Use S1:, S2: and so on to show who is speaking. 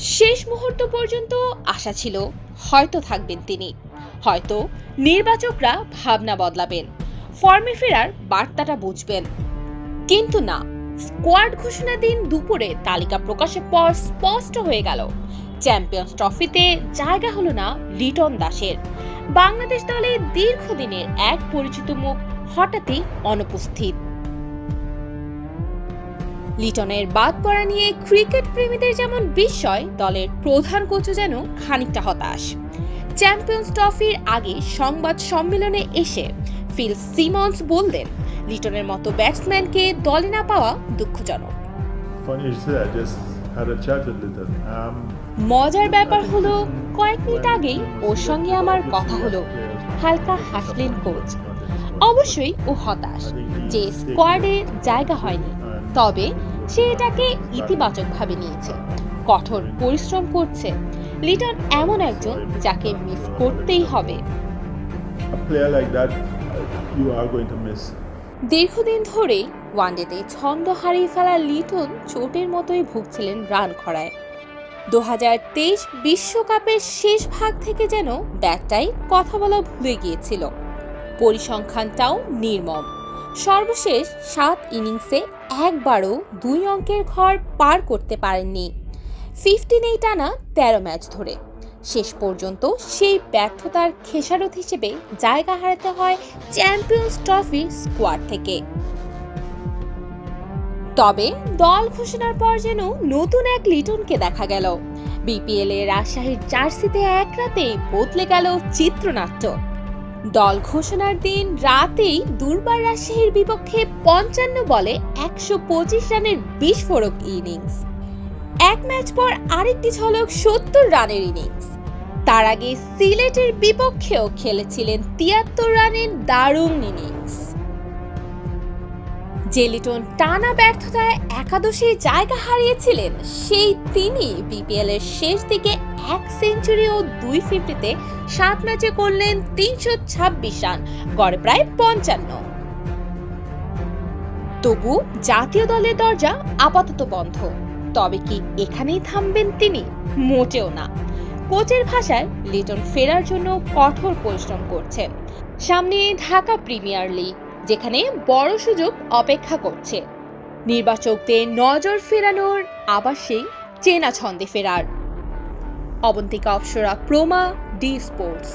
S1: শেষ মুহূর্ত পর্যন্ত আশা ছিল হয়তো থাকবেন তিনি। হয়তো নির্বাচকরা ভাবনা বদলাবেন, ফর্মে ফেরার বার্তাটা বুঝবেন। কিন্তু না, স্কোয়াড ঘোষণা দিন দুপুরে তালিকা প্রকাশের পর স্পষ্ট হয়ে গেল, চ্যাম্পিয়ন্স ট্রফিতে জায়গা হলো না লিটন দাসের। বাংলাদেশ দলে দীর্ঘদিনের এক পরিচিত মুখ হঠাৎই অনুপস্থিত। লিটনের বাদ পড়া নিয়ে ক্রিকেট প্রেমীদের যেমন বিস্ময় দলের প্রধান কোচও যেন খানিকটা হতাশ। চ্যাম্পিয়ন্স ট্রফির আগে সংবাদ সম্মেলনে এসে ফিল সিমন্স বললেন লিটনের মতো ব্যাটসম্যানকে দলে না পাওয়া দুঃখজনক.
S2: Um,
S1: মজার ব্যাপার হলো কয়েক মিনিট আগেই ওর সঙ্গে আমার কথা হলো হালকা হাসলেন কোচ। অবশ্যই ও হতাশ যে স্কোয়াডে জায়গা হয়নি। তবে সে এটাকে ইতিবাচকভাবে নিয়েছে। কঠোর পরিশ্রম করছে। লিটন এমন একজন যাকে মিস করতেই হবে. দীর্ঘদিন ধরেই ওয়ানডেতে ছন্দ হারিয়ে ফেলা লিটন চোটের মতোই ভুগছিলেন রান খরায় দু হাজার তেইশ বিশ্বকাপের শেষ ভাগ থেকে যেন ব্যাটটাই কথা বলা ভুলে গিয়েছিল। পরিসংখ্যানটাও নির্মম। সর্বশেষ সাত ইনিংসে একবারও দুই অঙ্কের ঘর পার করতে পারেননি। ফিফটিন এই টানা তেরো ম্যাচ ধরে। শেষ পর্যন্ত সেই ব্যর্থতার খেসারত হিসেবে জায়গা হারাতে হয় চ্যাম্পিয়ন্স ট্রফি স্কোয়াড থেকে। তবে দল ঘোষণার পর যেন নতুন এক লিটনকে দেখা গেল। বিপিএল এর রাজশাহীর জার্সিতে এক রাতেই বদলে গেল চিত্রনাট্য। দল ঘোষণার দিন রাতেই দুর্বার রাজশাহীর বিপক্ষে পঞ্চান্ন বলে একশো পঁচিশ রানের বিস্ফোরক ইনিংস। এক ম্যাচ পর আরেকটি ঝলক সত্তর রানের ইনিংস। তার আগে সিলেটের বিপক্ষেও খেলেছিলেন তিয়াত্তর রানের দারুণ ইনিংস। যে লিটন টানা ব্যর্থতায় একাদশী জায়গা হারিয়েছিলেন, সেই তিনি বিপিএল এর শেষ দিকে এক সেঞ্চুরি ও দুই ফিফটিতে সাত ম্যাচে করলেন তিনশো ছাব্বিশ রান, গড়ে প্রায় পঞ্চান্ন। তবু জাতীয় দলের দরজা আপাতত বন্ধ। তবে কি এখানেই থামবেন তিনি? মোটেও না। কোচের ভাষায় লিটন ফেরার জন্য কঠোর পরিশ্রম করছেন। সামনে ঢাকা প্রিমিয়ার লিগ যেখানে বড় সুযোগ অপেক্ষা করছে। নির্বাচকদের নজর ফেরানোর আবার সেই চেনা ছন্দে ফেরার। Abantika Apsara, Proma, D sports.